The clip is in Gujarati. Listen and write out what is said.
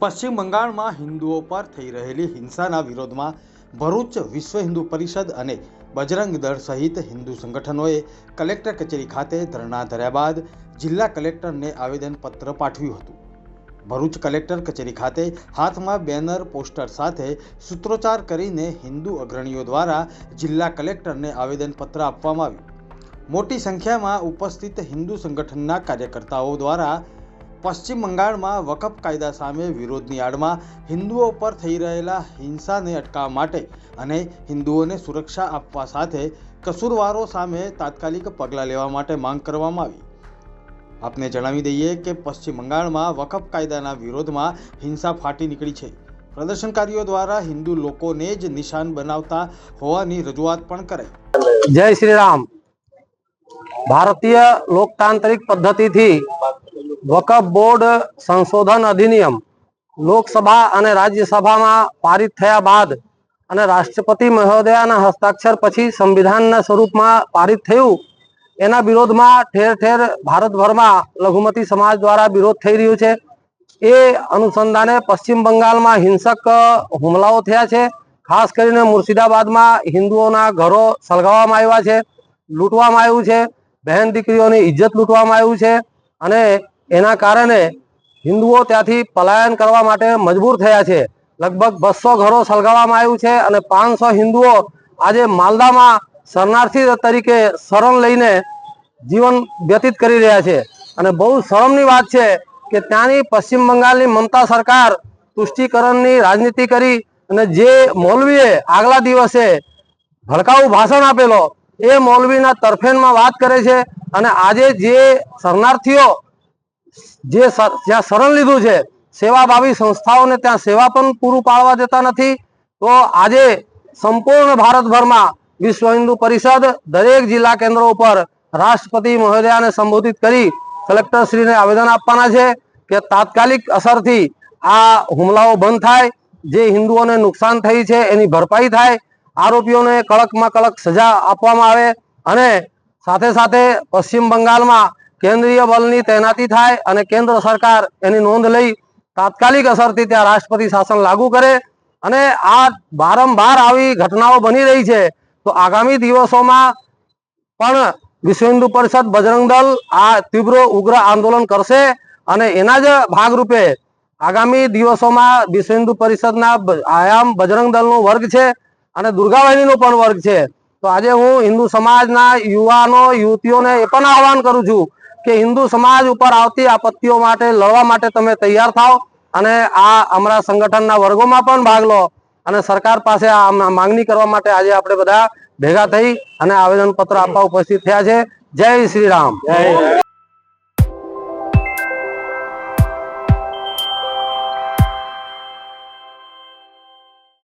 પશ્ચિમ બંગાળમાં હિન્દુઓ પર થઈ રહેલી હિંસાના વિરોધમાં ભરૂચ વિશ્વ હિન્દુ પરિષદ અને બજરંગ દળ સહિત હિન્દુ સંગઠનોએ કલેક્ટર કચેરી ખાતે ધરણા ધર્યા બાદ જિલ્લા કલેક્ટરને આવેદનપત્ર પાઠવ્યું હતું. ભરૂચ કલેક્ટર કચેરી ખાતે હાથમાં બેનર, પોસ્ટર સાથે સૂત્રોચ્ચાર કરીને હિન્દુ અગ્રણીઓ દ્વારા જિલ્લા કલેક્ટરને આવેદનપત્ર આપવામાં આવ્યું. મોટી સંખ્યામાં ઉપસ્થિત હિન્દુ સંગઠનના કાર્યકર્તાઓ દ્વારા પશ્ચિમ બંગાળમાં વકફ કાયદા સામે વિરોધની આડમાં હિન્દુઓ પર થઈ રહેલા હિંસાને અટકાવવા માટે અને હિન્દુઓને સુરક્ષા આપવા સાથે કસૂરવારો સામે તાત્કાલિક પગલાં લેવા માટે માંગ કરવામાં આવી. આપને જણાવી દઈએ કે પશ્ચિમ બંગાળમાં વકફ કાયદાના વિરોધમાં હિંસા ફાટી નીકળી છે. પ્રદર્શનકારીઓ દ્વારા હિન્દુ લોકોને જ નિશાન બનાવતા હોવાની રજૂઆત પણ કરાઈ. જય શ્રી રામ. ભારતીય લોકતાંત્રિક પદ્ધતિથી વકફ બોર્ડ સંશોધન અધિનિયમ લોકસભા અને રાજ્યસભામાં પારિત થયા બાદ અને રાષ્ટ્રપતિ મહોદયાના હસ્તાક્ષર પછી સંવિધાનના સ્વરૂપમાં પારિત થયું. એના વિરોધમાં ઠેર ઠેર ભારતભરમાં લઘુમતી સમાજ દ્વારા વિરોધ થઈ રહ્યું છે. એ અનુસંધાને પશ્ચિમ બંગાળમાં હિંસક હુમલાઓ થયા છે. ખાસ કરીને મુર્શિદાબાદમાં હિન્દુઓના ઘરો સળગાવવામાં આવ્યા છે, લૂંટવામાં આવ્યું છે. બહેન દીકરીઓની ઇજ્જત લૂંટવામાં આવ્યું છે અને એના કારણે હિન્દુઓ ત્યાંથી પલાયન કરવા માટે મજબૂર થયા છે. લગભગ બસો ઘરો સળગાવવામાં આવ્યું છે અને પાંચસો હિન્દુઓ આજે માલદામાં શરણાર્થી તરીકે શરણ લઈને જીવન વ્યતીત કરી રહ્યા છે. અને બહુ શરમની વાત છે કે ત્યાંની પશ્ચિમ બંગાળની મમતા સરકાર તુષ્ટિકરણની રાજનીતિ કરી અને જે મૌલવીએ આગલા દિવસે ભડકાઉ ભાષણ આપેલો, એ મૌલવીના તરફેણમાં વાત કરે છે અને આજે જે શરણાર્થીઓ જે જ્યાં શરણ લીધું છે સેવાભાવી સંસ્થાઓને ત્યાં સેવા પણ પૂરું પાડવા દેતા નથી. તો આજે સંપૂર્ણ ભારતભરમાં વિશ્વ હિન્દુ પરિષદ દરેક જિલ્લા કેન્દ્રો ઉપર રાષ્ટ્રપતિ મહોદયાને સંબોધિત કરી કલેક્ટરશ્રીને આવેદન આપવાના છે કે તાત્કાલિક અસરથી આ હુમલાઓ બંધ થાય, જે હિન્દુઓને નુકસાન થઈ છે એની ભરપાઈ થાય, આરોપીઓને કડકમાં કડક સજા આપવામાં આવે અને સાથે સાથે પશ્ચિમ બંગાળમાં કેન્દ્રીય બલની તૈનાતી થાય અને કેન્દ્ર સરકાર એની નોંધ લઈ તાત્કાલિક અસરથી ત્યાં રાષ્ટ્રપતિ શાસન લાગુ કરે અને આ વારંવાર આવી ઘટનાઓ બની રહી છે, તો આગામી દિવસોમાં પણ વિશ્વ હિન્દુ પરિષદ બજરંગ દળ આ તીવ્ર ઉગ્ર આંદોલન કરશે અને એના જ ભાગરૂપે આગામી દિવસોમાં વિશ્વ હિન્દુ પરિષદના આયામ બજરંગ દળનો વર્ગ છે અને દુર્ગાવાહિનીનો પણ વર્ગ છે. તો આજે હું હિન્દુ સમાજના યુવાનો, યુવતીઓને એ પણ આહવાન કરું છું કે હિન્દુ સમાજ ઉપર આવતી આપત્તિઓ માટે લડવા માટે તમે તૈયાર થાઓ અને આ અમારા સંગઠનના વર્ગોમાં પણ ભાગ લો અને સરકાર પાસે આ માંગણી કરવા માટે આજે આપણે બધા ભેગા થઈ અને આવેદન પત્ર આપવા ઉપસ્થિત થયા છે. જય શ્રી રામ.